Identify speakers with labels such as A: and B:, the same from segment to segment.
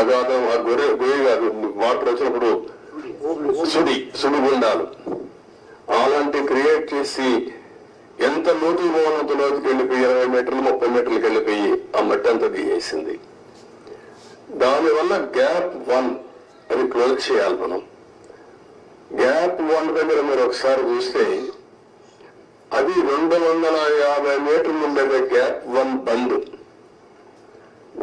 A: అగాధం ఆ గొర్రె గొయ్యి కాదు వాటర్ వచ్చినప్పుడు సుడి సుడి గుండాలు. అలాంటి క్రియేట్ చేసి ఎంత లోతు పోవాలంత లోతుకి వెళ్ళిపోయి ఇరవై మీటర్లు ముప్పై మీటర్లకు వెళ్ళిపోయి ఆ మట్టి అంతా దిగేసింది. దానివల్ల గ్యాప్ వన్ అది క్లోజ్ చేయాలి మనం. గ్యాప్ వన్ దగ్గర మీరు ఒకసారి చూస్తే అది రెండు వందల యాభై మీటర్లు ఉండేది gap one bund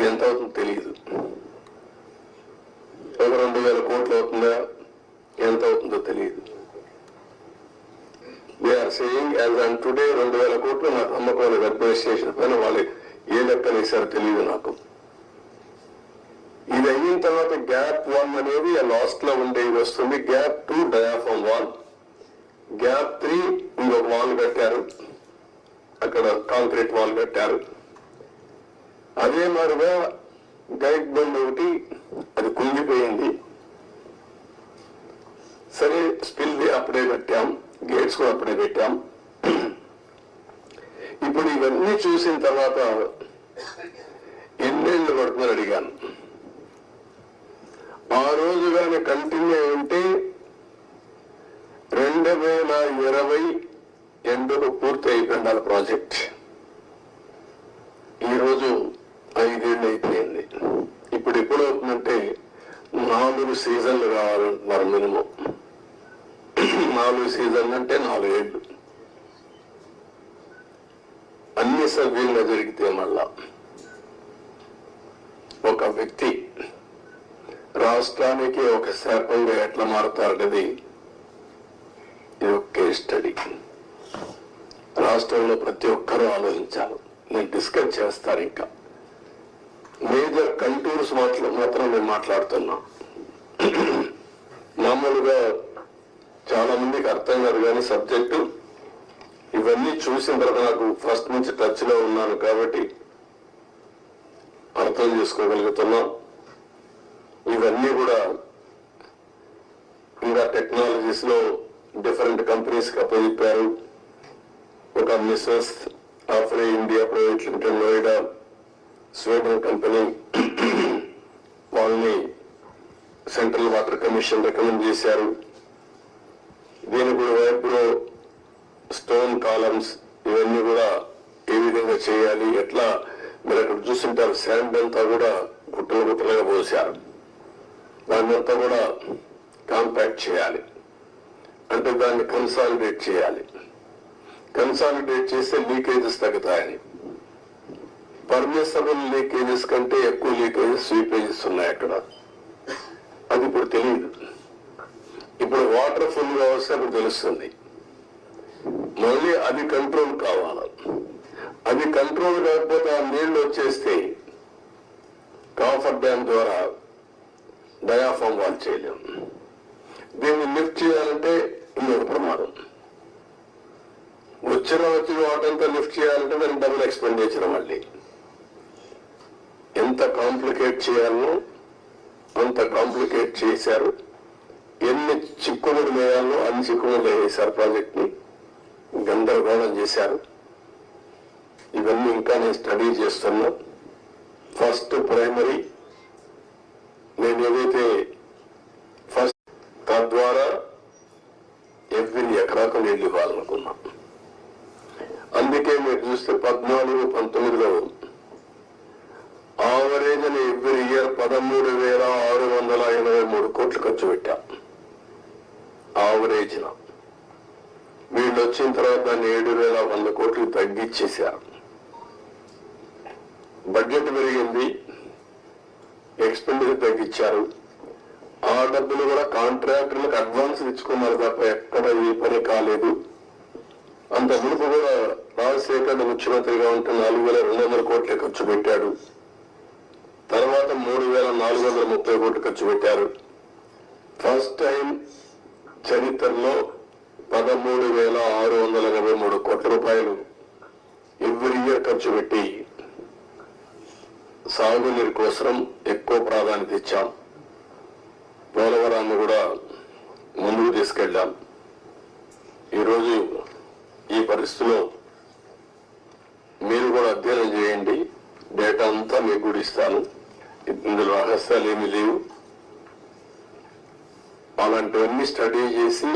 A: ఇది ఎంత అవుతుందో తెలియదు ఒక రెండు వేల కోట్లు అవుతుందా? ఎంత అవుతుందో తెలియదు are saying as and today రెండు వేల కోట్లు నాకు నమ్మకం అడ్మినిస్ట్రేషన్ పైన వాళ్ళు ఏ లెక్కలు వేశారో తెలియదు నాకు. ఇది అయిన తర్వాత గ్యాప్ వన్ అనేది లాస్ట్లో ఉండేది వస్తుంది. Gap two diaphragm wall gap three ఇంకొక వాల్ కట్టారు. అక్కడ కాంక్రీట్ వాల్ కట్టారు. అదే మాదిరిగా గైడ్ బండ్ ఒకటి అది కుంగిపోయింది. సరే స్పిల్ అప్పుడే కట్టాం గేట్స్ కూడా అప్పుడే పెట్టాం ఇప్పుడు ఇవన్నీ చూసిన తర్వాత ఎన్నేళ్ళు పడుతుందని అడిగాను. ఆ రోజు కానీ కంటిన్యూ ఉంటే రెండు వేల ఇరవై ఎండుకు పూర్తి అయిపోయిండాలి ప్రాజెక్ట్. ఈరోజు నాలుగు సీజన్లు కావాలంటున్నారు మినిమం. నాలుగు సీజన్లు అంటే నాలుగేళ్ళు అన్ని సభ్యులుగా జరిగితే మళ్ళా. ఒక వ్యక్తి రాష్ట్రానికి ఒక శాపంగా ఎట్లా మారుతారనేది ఇది ఒకే స్టడీ. రాష్ట్రంలో ప్రతి ఒక్కరూ ఆలోచించాలి. నేను డిస్కస్ చేస్తారు ఇంకా. మేజర్ కంటూర్స్ మాట్లా మాత్రం నేను మాట్లాడుతున్నా. మామూలుగా చాలా మందికి అర్థం కాదు కానీ సబ్జెక్టు ఇవన్నీ చూసిన తర్వాత నాకు ఫస్ట్ నుంచి టచ్లో ఉన్నాను కాబట్టి అర్థం చేసుకోగలుగుతున్నాం. ఇవన్నీ కూడా ఇంకా టెక్నాలజీస్లో డిఫరెంట్ కంపెనీస్కి అప్పచెప్పారు. ఒక messrs AFRY India private limited Noida Sweden company commission recommend చేశారు. దీని కూడా వైపులో స్టోన్ కాలమ్స్ ఇవన్నీ కూడా ఏ విధంగా చేయాలి ఎట్లా మీరు అక్కడ చూస్తుంటారు శాండ్ అంతా కూడా గుట్టలు గుట్టలుగా పోసారు దాన్ని అంతా కూడా కాంపాక్ట్ చేయాలి. అంటే దాన్ని కన్సాలిడేట్ చేయాలి. కన్సాలిడేట్ చేస్తే లీకేజెస్ తగ్గుతాయని. పర్మిసబుల్ లీకేజెస్ కంటే ఎక్కువ లీకేజెస్ స్వీపేజెస్ ఉన్నాయి అక్కడ. తెలియదు ఇప్పుడు వాటర్ ఫుల్గా వస్తే అప్పుడు తెలుస్తుంది. మళ్ళీ అది కంట్రోల్ కావాలి. అది కంట్రోల్ కాకపోతే ఆ నీళ్ళు వచ్చేస్తే కాఫర్ డ్యామ్ ద్వారా డయాఫామ్ వాల్ చేయలేం. దీన్ని లిఫ్ట్ చేయాలంటే ఇంకొక ప్రమాదం. వచ్చిన వచ్చిన వాటంతా లిఫ్ట్ చేయాలంటే దానికి డబుల్ ఎక్స్పెండిచర్ మళ్ళీ. ఎంత కాంప్లికేట్ చేయాలో అంత కాంప్లికేట్ చేశారు. ఎన్ని చిక్కుముడి వేయాలో అన్ని చిక్కుముడి వేశారు ప్రాజెక్ట్ని. గందరగోళం చేశారు. ఇవన్నీ ఇంకా నేను స్టడీ చేస్తున్నా. ఫస్ట్ ప్రైమరీ నేను ఏదైతే ఫస్ట్ తద్వారా ఎవ్రీ ఎకరాకు నీళ్ళు ఇవ్వాలనుకున్నా. అందుకే మీరు చూస్తే పద్నాలుగు పంతొమ్మిదిలో ఆవరేజ్ అని ఎవ్రీ ఇయర్ పదమూడు వేల ఆరు వందల ఎనభై మూడు కోట్లు ఖర్చు పెట్టాం. ఆవరేజ్ వీళ్ళు వచ్చిన తర్వాత దాన్ని ఏడు వేల వంద కోట్లు తగ్గించేశారు బడ్జెట్ పెరిగింది. ఎక్స్పెండిచర్ తగ్గించారు ఆ డబ్బులు కూడా కాంట్రాక్టర్లకు అడ్వాన్స్ ఇచ్చుకున్నారు తప్ప ఎక్కడ ఏ పని కాలేదు. అంత మునుపు కూడా రాజశేఖర్ ముఖ్యమంత్రిగా ఉంటే నాలుగు వేల రెండు వందల కోట్లే ఖర్చు పెట్టాడు. నాలుగు వందల ముప్పై కోట్లు ఖర్చు పెట్టారు. ఫస్ట్ టైం చరిత్రలో పదమూడు వేల ఆరు వందల ఎనభై మూడు కోట్ల రూపాయలు ఎవ్రీ ఇయర్ ఖర్చు పెట్టి సాగునీరు కోసం ఎక్కువ ప్రాధాన్యత ఇచ్చాం. పోలవరాన్ని కూడా ముందుకు తీసుకెళ్ళాం. ఈరోజు ఈ పరిస్థితిలో మీరు కూడా అధ్యయనం చేయండి. డేటా అంతా మీకు కూడా ఇస్తాను. ఇందులో రహస్యాలు ఏమీ లేవు. అలాంటివన్నీ స్టడీ చేసి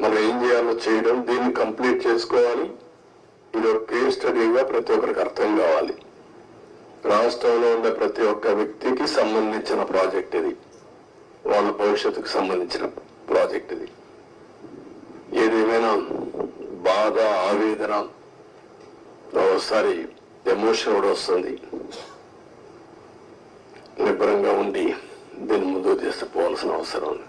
A: మనం ఏం చేయాలో చేయడం దీన్ని కంప్లీట్ చేసుకోవాలి. ఇది ఒక కేస్ స్టడీగా ప్రతి ఒక్కరికి అర్థం కావాలి. రాష్ట్రంలో ఉండే ప్రతి ఒక్క వ్యక్తికి సంబంధించిన ప్రాజెక్ట్ ఇది. వాళ్ళ భవిష్యత్తుకు సంబంధించిన ప్రాజెక్ట్ ఇది. ఏదేమైనా బాధ ఆవేదన ఒకసారి ఎమోషన్ కూడా వస్తుంది. నిబ్బరంగా ఉండి దీన్ని ముందుకు తీసుకుపోవాల్సిన అవసరం ఉంది.